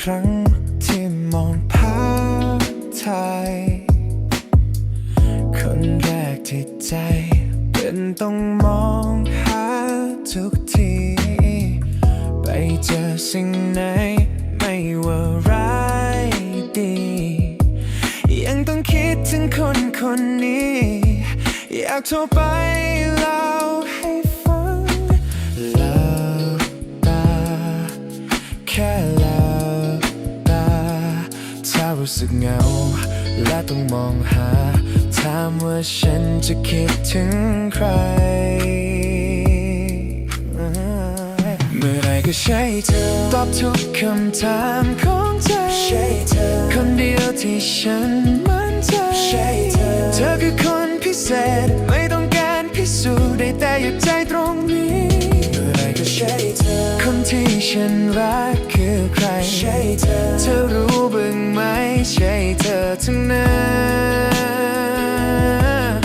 ครั้งที่มองภาพถ่ายคนแรกที่ใจ เป็นต้องมองหาทุกที ไปเจอสิ่งไหน ไม่ว่าร้ายดี ยังต้องคิดถึงคนคนนี้ อยากโทรไปลา รู้สึกเหงา และต้องมองหา ถามว่าฉันจะคิดถึงใคร เมื่อไรก็ใช่เธอ ตอบทุกคำถามของใจ นั้น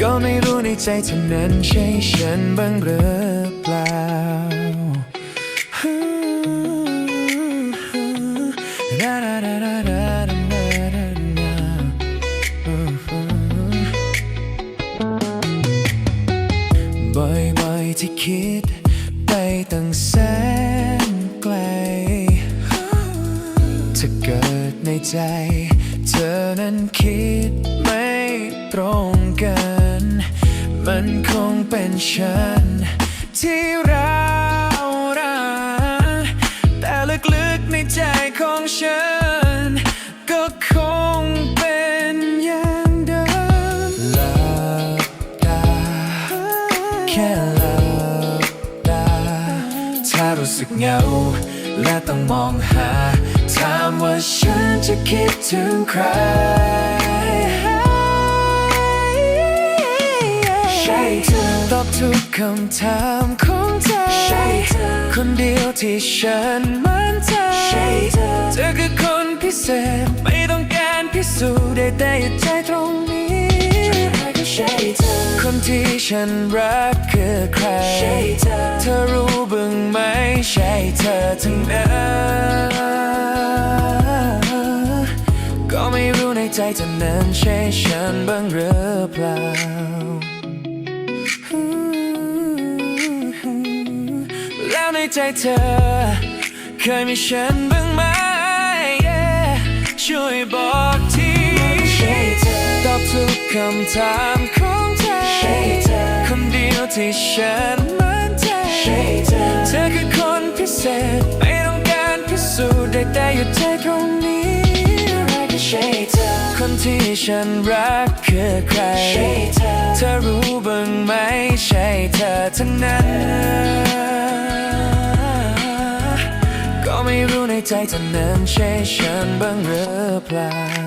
ก็ไม่รู้ในใจเธอนั้นใช่ฉันบ้างหรือเปล่า บ่อยๆที่คิดไปตั้งแสนไกลถ้าเกิด ใจ เธอนั้นคิดไม่ตรงกัน มันคงเป็นฉัน ที่ร้าวรานแต่ลึกๆในใจของฉัน ก็คงเป็นอย่างเดิมหลับตาแค่หลับตาถ้ารู้สึกเหงาและต้องมองหาถามว่า ฉันจะคิดถึงใคร ใช่เธอตอบทุกคำถามของใจใช่เธอคนเดียวที่ฉันมั่นใจ ใช่เธอเธอคือคนพิเศษไม่ต้องการพิสูจน์ได้แต่ยใจตรงนี้ใช่เธอคนที่ฉันรักคือใคร ใช่เธอเธอรู้บ้างไหมใช่เธอทั้งนั้น ในใจเธอนั้นใช่ฉันบ้างหรือเปล่า แล้วในใจเธอ เคยมีฉันบ้างไหม Yeah ช่วยบอกทีตอบทุกคำถามของเธอ คนเดียวที่ฉัน คนที่ฉันรักคือใคร เธอรู้บ้างไหมใช่เธอทั้งนั้น ก็ไม่รู้ในใจเธอนั้นใช่ฉันบ้างหรือเปล่า